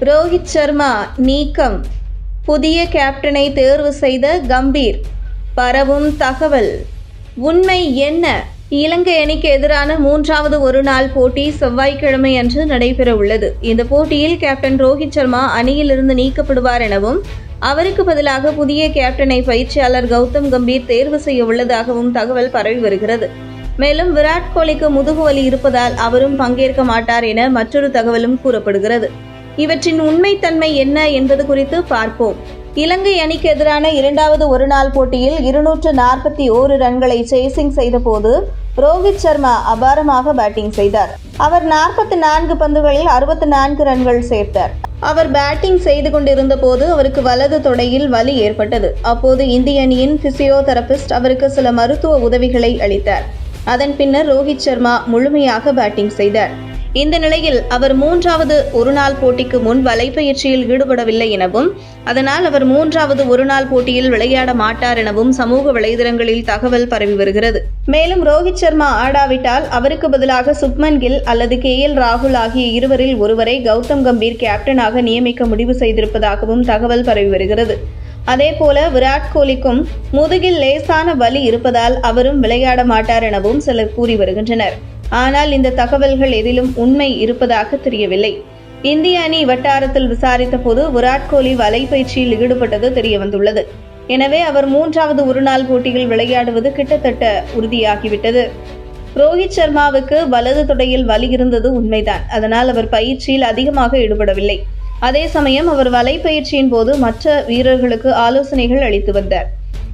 ரோஹித் சர்மா நீக்கம். புதிய கேப்டனை தேர்வு செய்த கம்பீர். பரவும் தகவல். உண்மை என்ன? இலங்கை அணிக்கு எதிரான மூன்றாவது ஒருநாள் போட்டி செவ்வாய்க்கிழமை அன்று நடைபெற உள்ளது இந்த போட்டியில் கேப்டன் ரோஹித் சர்மா அணியிலிருந்து நீக்கப்படுவார் எனவும் அவருக்கு பதிலாக புதிய கேப்டனை பயிற்சியாளர் கௌதம் கம்பீர் தேர்வு செய்ய உள்ளதாகவும் தகவல் பரவி வருகிறது. மேலும் விராட் கோலிக்கு முதுகுவலி இருப்பதால் அவரும் பங்கேற்க மாட்டார் என மற்றொரு தகவலும் கூறப்படுகிறது. இவற்றின் உண்மைத்தன்மை என்ன என்பது குறித்து பார்ப்போம். இலங்கை அணிக்கு எதிரான இரண்டாவது ஒருநாள் போட்டியில் இருநூற்று நாற்பத்தி ஓரு ரன்களை சேசிங் செய்தபோது ரோஹித் சர்மா அபாரமாக பேட்டிங் செய்தார். அவர் நாற்பத்தி நான்கு பந்துகளில் அறுபத்தி நான்கு ரன்கள் சேர்த்தார். அவர் பேட்டிங் செய்து கொண்டிருந்த போது அவருக்கு வலது தொடையில் வலி ஏற்பட்டது. அப்போது இந்திய அணியின் பிசியோதெரபிஸ்ட் அவருக்கு சில மருத்துவ உதவிகளை அளித்தார். அதன் பின்னர் ரோஹித் சர்மா முழுமையாக பேட்டிங் செய்தார். இந்த நிலையில் அவர் மூன்றாவது ஒருநாள் போட்டிக்கு முன் வலைப்பயிற்சியில் ஈடுபடவில்லை எனவும் அதனால் அவர் மூன்றாவது ஒருநாள் போட்டியில் விளையாட மாட்டார் எனவும் சமூக வலைதளங்களில் தகவல் பரவி வருகிறது. மேலும் ரோஹித் சர்மா ஆடாவிட்டால் அவருக்கு பதிலாக சுப்மன் கில் அல்லது கே எல் ராகுல் ஆகிய இருவரில் ஒருவரை கௌதம் கம்பீர் கேப்டனாக நியமிக்க முடிவு செய்திருப்பதாகவும் தகவல் பரவி வருகிறது. அதேபோல விராட் கோலிக்கும் முதுகில் லேசான வலி இருப்பதால் அவரும் விளையாட மாட்டார் எனவும் சிலர் கூறி வருகின்றனர். ஆனால் இந்த தகவல்கள் எதிலும் உண்மை இருப்பதாக தெரியவில்லை. இந்திய அணி வட்டாரத்தில் விசாரித்த போது விராட் கோலி வலைப்பயிற்சியில் ஈடுபட்டது தெரியவந்துள்ளது. எனவே அவர் மூன்றாவது ஒருநாள் போட்டியில் விளையாடுவது கிட்டத்தட்ட உறுதியாகிவிட்டது. ரோஹித் சர்மாவுக்கு வலது தொடையில் வலி இருந்தது உண்மைதான். அதனால் அவர் பயிற்சியில் அதிகமாக ஈடுபடவில்லை. அதே சமயம் அவர் வலைப்பயிற்சியின் போது மற்ற வீரர்களுக்கு ஆலோசனைகள் அளித்து வந்தார்.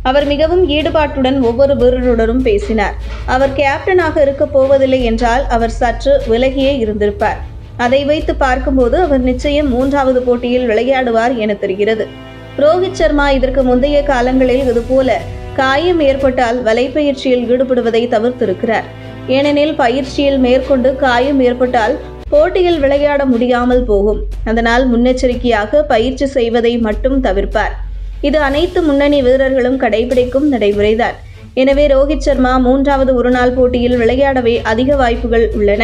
அவர் மிகவும் ஈடுபாட்டுடன் ஒவ்வொரு வீரருடனும் பேசினார். அவர் கேப்டனாக இருக்கப் போவதில்லை என்றால் அவர் சற்று விலகியே இருந்திருப்பார். அதை வைத்து பார்க்கும்போது அவர் நிச்சயம் மூன்றாவது போட்டியில் விளையாடுவார் என தெரிகிறது. ரோஹித் சர்மா இதற்கு முந்தைய காலங்களில் இதுபோல காயம் ஏற்பட்டால் வலைப்பயிற்சியில் ஈடுபடுவதை தவிர்த்திருக்கிறார். ஏனெனில் பயிற்சியில் மேற்கொண்டு காயம் ஏற்பட்டால் போட்டியில் விளையாட முடியாமல் போகும். அதனால் முன்னெச்சரிக்கையாக பயிற்சி செய்வதை மட்டும் தவிர்ப்பார். இது அனைத்து முன்னணி வீரர்களும் கடைபிடிக்கும் நடைமுறைதான். எனவே ரோஹித் சர்மா மூன்றாவது ஒருநாள் போட்டியில் விளையாடவே அதிக வாய்ப்புகள் உள்ளன.